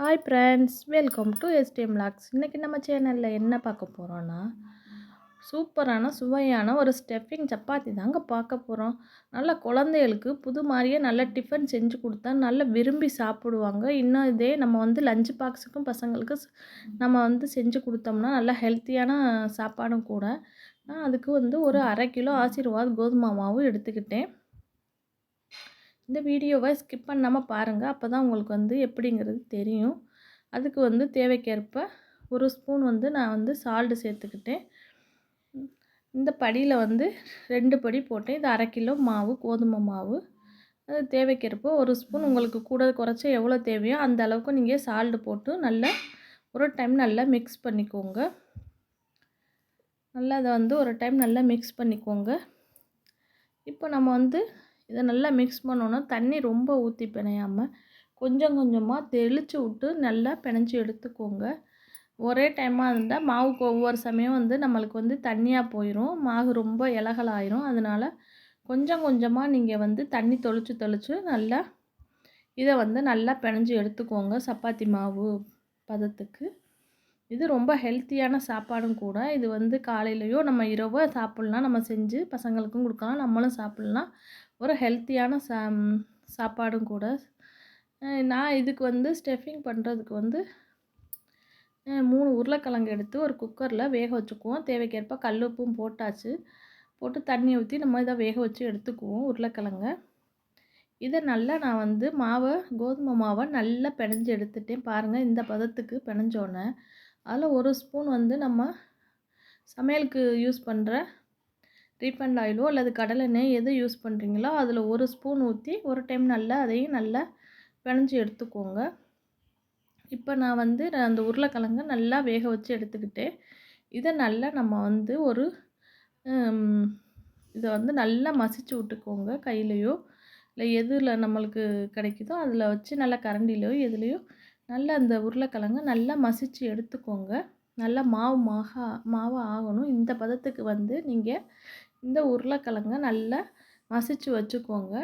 Hi friends welcome to STM logs இன்றைக்கி நம்ம சேனலில் என்ன பார்க்க போகிறோன்னா சூப்பரான சுவையான ஒரு ஸ்டெஃபிங் சப்பாத்தி தாங்க பார்க்க போகிறோம் நல்ல குழந்தைகளுக்கு புது மாதிரியே நல்ல டிஃபன் செஞ்சு கொடுத்தா நல்லா விரும்பி சாப்பிடுவாங்க. இன்னும் இதே நம்ம வந்து லஞ்ச் பாக்ஸுக்கும் பசங்களுக்கு நம்ம வந்து செஞ்சு கொடுத்தோம்னா நல்லா ஹெல்த்தியான சாப்பாடும் கூட. நான் அதுக்கு வந்து ஒரு அரை கிலோ ஆசீர்வாத் கோதுமை மாவும் எடுத்துக்கிட்டேன். இந்த வீடியோவை ஸ்கிப் பண்ணாமல் பாருங்கள் அப்போ தான் உங்களுக்கு வந்து எப்படிங்கிறது தெரியும். அதுக்கு வந்து தேவைக்கேற்ப ஒரு ஸ்பூன் வந்து நான் வந்து சால்ட்டு சேர்த்துக்கிட்டேன். இந்த படியில் வந்து ரெண்டு படி போட்டேன். இது அரை கிலோ மாவு கோதுமை மாவு. அது தேவைக்கேற்ப ஒரு ஸ்பூன் உங்களுக்கு கூட குறைச்ச எவ்வளோ தேவையோ அந்த அளவுக்கு நீங்கள் சால்ட்டு போட்டு நல்லா ஒரு டைம் நல்லா மிக்ஸ் பண்ணிக்கோங்க. நல்லா அதை வந்து ஒரு டைம் நல்லா மிக்ஸ் பண்ணிக்கோங்க. இப்போ நம்ம வந்து இதை நல்லா மிக்ஸ் பண்ணணும் தண்ணி ரொம்ப ஊற்றி பிணையாமல் கொஞ்சம் கொஞ்சமாக தெளித்து விட்டு நல்லா பிணைஞ்சி எடுத்துக்கோங்க. ஒரே டைமாக இருந்தால் மாவுக்கு ஒவ்வொரு சமயம் வந்து நம்மளுக்கு வந்து தண்ணியாக போயிடும் மாவு ரொம்ப இலகலாயிரும். அதனால் கொஞ்சம் கொஞ்சமாக நீங்கள் வந்து தண்ணி தொளிச்சு தொளிச்சு நல்லா இதை வந்து நல்லா பிணைஞ்சி எடுத்துக்கோங்க. சப்பாத்தி மாவு பதத்துக்கு. இது ரொம்ப ஹெல்த்தியான சாப்பாடும் கூட. இது வந்து காலையிலையோ நம்ம இரவோ சாப்பிட்லாம். நம்ம செஞ்சு பசங்களுக்கும் கொடுக்கலாம். நம்மளும் சாப்பிட்லாம். ஒரு ஹெல்த்தியான சா சாப்பாடும் கூட. நான் இதுக்கு வந்து ஸ்டெஃபிங் பண்ணுறதுக்கு வந்து மூணு உருளைக்கிழங்கு எடுத்து ஒரு குக்கரில் வேக வச்சுக்குவோம். தேவைக்கேற்ப கல் உப்பும் போட்டாச்சு. போட்டு தண்ணி ஊற்றி நம்ம இதை வேக வச்சு எடுத்துக்குவோம் உருளைக்கிழங்க. இதை நல்லா நான் வந்து மாவை கோதுமை மாவை நல்லா பிணைஞ்சு எடுத்துட்டேன். பாருங்கள் இந்த பதத்துக்கு பிணைஞ்சோன்னே அதில் ஒரு ஸ்பூன் வந்து நம்ம சமையலுக்கு யூஸ் பண்ணுற ரீஃபண்ட் ஆயிலோ அல்லது கடலெண்ணெய் எது யூஸ் பண்ணுறீங்களோ அதில் ஒரு ஸ்பூன் ஊற்றி ஒரு டைம் நல்லா அதையும் நல்லா பிணைஞ்சி எடுத்துக்கோங்க. இப்போ நான் வந்து அந்த உருளைக்கிழங்கு நல்லா வேக வச்சு எடுத்துக்கிட்டேன். இதை நல்லா நம்ம வந்து ஒரு இதை வந்து நல்லா மசிச்சு விட்டுக்கோங்க கையிலையோ இல்லை எதில் நம்மளுக்கு கிடைக்குதோ அதில் வச்சு நல்லா கரண்டிலையோ எதுலேயோ நல்லா அந்த உருளைக்கிழங்கு நல்லா மசித்து எடுத்துக்கோங்க. நல்லா மாவு மாகா மாவு ஆகணும். இந்த பதத்துக்கு வந்து நீங்கள் இந்த உருளைக்கிழங்க நல்லா மசிச்சு வச்சுக்கோங்க.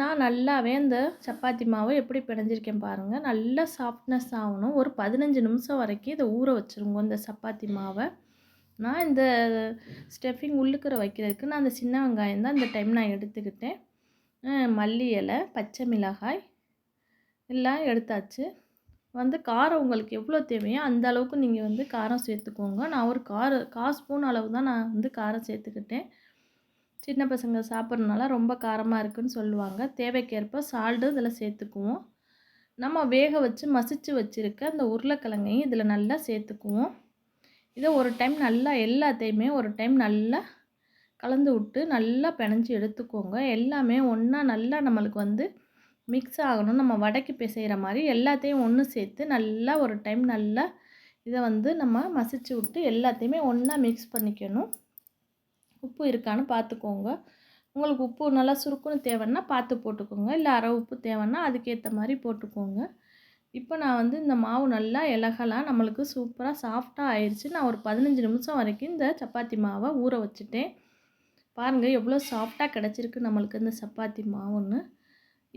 நான் நல்லாவே இந்த சப்பாத்தி மாவை எப்படி பிணைஞ்சிருக்கேன் பாருங்கள் நல்லா சாஃப்ட்னஸ் ஆகணும். ஒரு பதினஞ்சு நிமிஷம் வரைக்கும் இதை ஊற வச்சுருங்க இந்த சப்பாத்தி மாவை. நான் இந்த ஸ்டெஃபிங் உள்ளுக்கிற வைக்கிறதுக்கு நான் அந்த சின்ன வெங்காயம் தான் இந்த டைம் நான் எடுத்துக்கிட்டேன். மல்லி இலை பச்சை மிளகாய் எல்லாம் எடுத்தாச்சு. வந்து காரம் உங்களுக்கு எவ்வளோ தேவையோ அந்த அளவுக்கு நீங்கள் வந்து காரம் சேர்த்துக்கோங்க. நான் ஒரு கார கால் ஸ்பூன் அளவு தான் நான் வந்து காரம் சேர்த்துக்கிட்டேன். சின்ன பசங்க சாப்பிட்றதுனால ரொம்ப காரமாக இருக்குதுன்னு சொல்லுவாங்க. தேவைக்கேற்ப சால்ட்டு இதில் சேர்த்துக்குவோம். நம்ம வேக வச்சு மசித்து வச்சுருக்க அந்த உருளைக்கிழங்கையும் இதில் நல்லா சேர்த்துக்குவோம். இதை ஒரு டைம் நல்லா எல்லாத்தையுமே ஒரு டைம் நல்லா கலந்து விட்டு நல்லா பிணைஞ்சி எடுத்துக்கோங்க. எல்லாமே ஒன்றா நல்லா நம்மளுக்கு வந்து மிக்ஸ் ஆகணும். நம்ம வடைக்கு பிசைகிற மாதிரி எல்லாத்தையும் ஒன்று சேர்த்து நல்லா ஒரு டைம் நல்லா இதை வந்து நம்ம மசிச்சு விட்டு எல்லாத்தையுமே ஒன்றா மிக்ஸ் பண்ணிக்கணும். உப்பு இருக்கான்னு பார்த்துக்கோங்க உங்களுக்கு உப்பு நல்லா சுருக்குன்னு தேவைன்னா பார்த்து போட்டுக்கோங்க. இல்லை அரை உப்பு தேவைன்னா அதுக்கேற்ற மாதிரி போட்டுக்கோங்க. இப்போ நான் வந்து இந்த மாவு நல்லா இலகலாம் நம்மளுக்கு சூப்பராக சாஃப்டாக ஆயிடுச்சு நான் ஒரு பதினஞ்சு நிமிஷம் வரைக்கும் இந்த சப்பாத்தி மாவை ஊற வச்சுட்டேன். பாருங்கள் எவ்வளோ சாஃப்டாக கிடச்சிருக்கு நம்மளுக்கு இந்த சப்பாத்தி மாவுன்னு.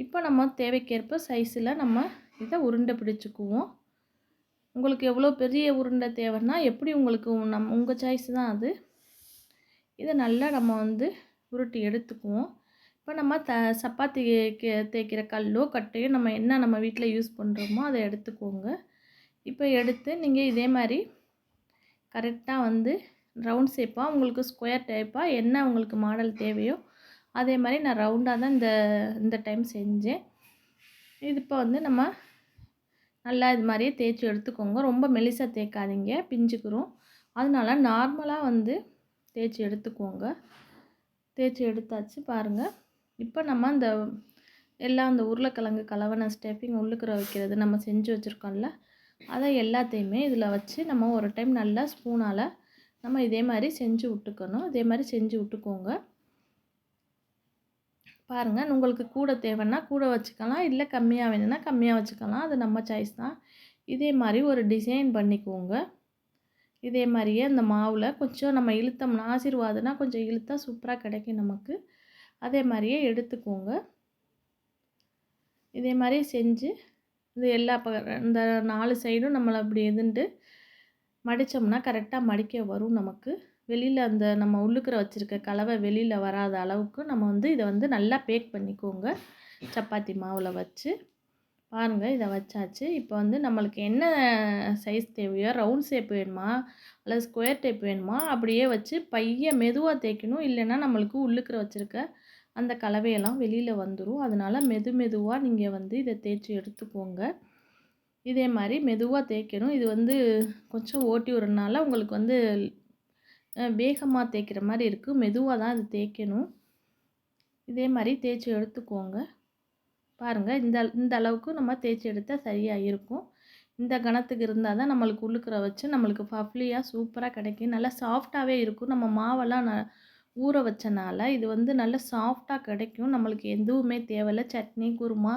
இப்போ நம்ம தேவைக்கேற்ப சைஸில் நம்ம இதை உருண்டை பிடிச்சிக்குவோம். உங்களுக்கு எவ்வளோ பெரிய உருண்டை தேவைன்னா எப்படி உங்களுக்கு நம் உங்கள் சாய்ஸ் தான் அது. இதை நல்லா நம்ம வந்து உருட்டி எடுத்துக்குவோம். இப்போ நம்ம த சப்பாத்தி தேய்க்கிற கல்லோ கட்டையோ நம்ம என்ன நம்ம வீட்டில் யூஸ் பண்ணுறோமோ அதை எடுத்துக்கோங்க. இப்போ எடுத்து நீங்கள் இதே மாதிரி கரெக்டாக வந்து ரவுண்ட் ஷேப்பாக உங்களுக்கு ஸ்கொயர் டைப்பாக என்ன உங்களுக்கு மாடல் தேவையோ அதே மாதிரி நான் ரவுண்டாக தான் இந்த இந்த டைம் செஞ்சேன். இது இப்போ வந்து நம்ம நல்லா இது மாதிரியே தேய்ச்சி எடுத்துக்கோங்க. ரொம்ப மெலிசாக தேய்க்காதீங்க பிஞ்சுக்கிறோம் அதனால நார்மலாக வந்து தேய்ச்சி எடுத்துக்கோங்க. தேய்ச்சி எடுத்தாச்சு பாருங்கள் இப்போ நம்ம அந்த எல்லாம் அந்த உருளைக்கிழங்கு கலவன ஸ்டெஃபிங் உள்ளுக்கிற வைக்கிறது நம்ம செஞ்சு வச்சுருக்கோம்ல அதை எல்லாத்தையுமே இதில் வச்சு நம்ம ஒரு டைம் நல்லா ஸ்பூனால் நம்ம இதே மாதிரி செஞ்சு விட்டுக்கணும். இதே மாதிரி செஞ்சு விட்டுக்கோங்க. பாருங்கள் உங்களுக்கு கூட தேவைன்னா கூட வச்சுக்கலாம். இல்லை கம்மியாக வேணும்னா கம்மியாக வச்சுக்கலாம். அது நம்ம சாய்ஸ் தான். இதே மாதிரி ஒரு டிசைன் பண்ணிக்கோங்க. இதே மாதிரியே அந்த மாவில் கொஞ்சம் நம்ம இழுத்தோம்னா ஆசீர்வாதம்னா கொஞ்சம் இழுத்தா சூப்பராக கிடைக்கும் நமக்கு. அதே மாதிரியே எடுத்துக்கோங்க. இதே மாதிரி செஞ்சு இந்த எல்லா ப இந்த நாலு சைடும் நம்மளை அப்படி எதுண்டு மடித்தோம்னா கரெக்டாக மடிக்க வரும் நமக்கு. வெளியில் அந்த நம்ம உள்ளுக்குற வச்சுருக்க கலவை வெளியில் வராத அளவுக்கு நம்ம வந்து இதை வந்து நல்லா பேக் பண்ணிக்கோங்க. சப்பாத்தி மாவில் வச்சு. பாருங்கள் இதை வச்சாச்சு. இப்போ வந்து நம்மளுக்கு என்ன சைஸ் தேவையோ ரவுண்ட் ஷேப் வேணுமா? அல்லது ஸ்கொயர் டைப் வேணுமா? அப்படியே வச்சு பைய மெதுவாக தேய்க்கணும். இல்லைன்னா நம்மளுக்கு உள்ளுக்குற வச்சுருக்க அந்த கலவையெல்லாம் வெளியில் வந்துடும் அதனால் மெது மெதுவாக நீங்கள் வந்து இதை தேய்ச்சி எடுத்துக்கோங்க. இதே மாதிரி மெதுவாக தேய்க்கணும். இது வந்து கொஞ்சம் ஓட்டி விடுறதுனால உங்களுக்கு வந்து வேகமாக தேய்க்கிற மாதிரி இருக்குது மெதுவாக தான் இது தேய்க்கணும். இதே மாதிரி தேய்ச்சி எடுத்துக்கோங்க. பாருங்கள் இந்த இந்த அளவுக்கு நம்ம தேய்ச்சி எடுத்தால் சரியாக இருக்கும். இந்த கணத்துக்கு இருந்தால் தான் நம்மளுக்கு உள்ளுக்கிற வச்சு நம்மளுக்கு ஃபஃப்லியாக சூப்பராக கிடைக்கும். நல்லா சாஃப்டாகவே இருக்கும். நம்ம மாவெல்லாம் ந ஊற வச்சனால இது வந்து நல்ல சாஃப்டாக கிடைக்கும். நம்மளுக்கு எதுவுமே தேவையில்லை. சட்னி குருமா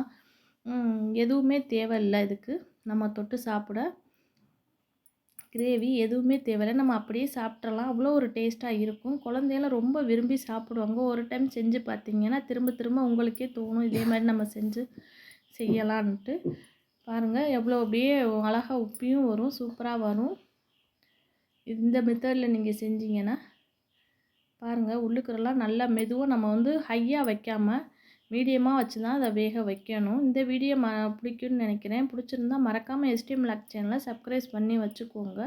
எதுவுமே தேவையில்லை இதுக்கு. நம்ம தொட்டு சாப்பிட கிரேவி எதுவுமே தேவையில்லை. நம்ம அப்படியே சாப்பிட்றலாம் அவ்வளோ ஒரு டேஸ்ட்டாக இருக்கும். குழந்தையெல்லாம் ரொம்ப விரும்பி சாப்பிடுவாங்க. ஒரு டைம் செஞ்சு பார்த்தீங்கன்னா திரும்ப திரும்ப உங்களுக்கே தோணும். இதே மாதிரி நம்ம செஞ்சு செய்யலான்ட்டு. பாருங்கள் எவ்வளோ அப்படியே அழகாக உப்பியும் வரும். சூப்பராக வரும். இந்த மெத்தடில் நீங்கள் செஞ்சீங்கன்னா பாருங்கள் உள்ளுக்குறலாம் நல்லா மெதுவாக நம்ம வந்து ஹையாக வைக்காமல் மீடியமாக வச்சு தான் அதை வேக வைக்கணும். இந்த வீடியோ ம பிடிக்கும்னு நினைக்கிறேன். பிடிச்சிருந்தா மறக்காமல் எஸ்டிஎம் லாக் சேனலை சப்ஸ்கிரைப் பண்ணி வச்சுக்கோங்க.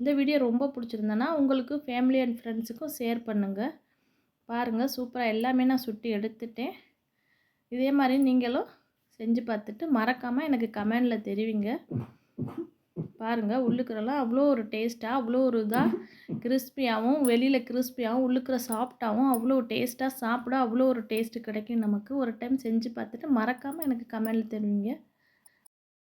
இந்த வீடியோ ரொம்ப பிடிச்சிருந்தேன்னா உங்களுக்கு ஃபேமிலி அண்ட் ஃப்ரெண்ட்ஸுக்கும் ஷேர் பண்ணுங்கள் பாருங்கள் சூப்பராக எல்லாமே நான் சுட்டி எடுத்துட்டேன். இதே மாதிரி நீங்களும் செஞ்சு பார்த்துட்டு மறக்காமல் எனக்கு கமெண்டில் தெரிவிங்க. பாருங்கள் உள்ளுக்குறலாம் அவ்வளோ ஒரு டேஸ்ட்டாக அவ்வளோ ஒரு இதாக கிறிஸ்பியாகவும் வெளியில் கிறிஸ்பியாகவும் உள்ளுக்குற சாஃப்டாகவும் அவ்வளோ டேஸ்ட்டாக சாப்பிட அவ்வளோ ஒரு டேஸ்ட்டு கிடைக்கும். நமக்கு ஒரு டைம் செஞ்சு பார்த்துட்டு மறக்காமல் எனக்கு கமெண்டில் தெரிவிங்க.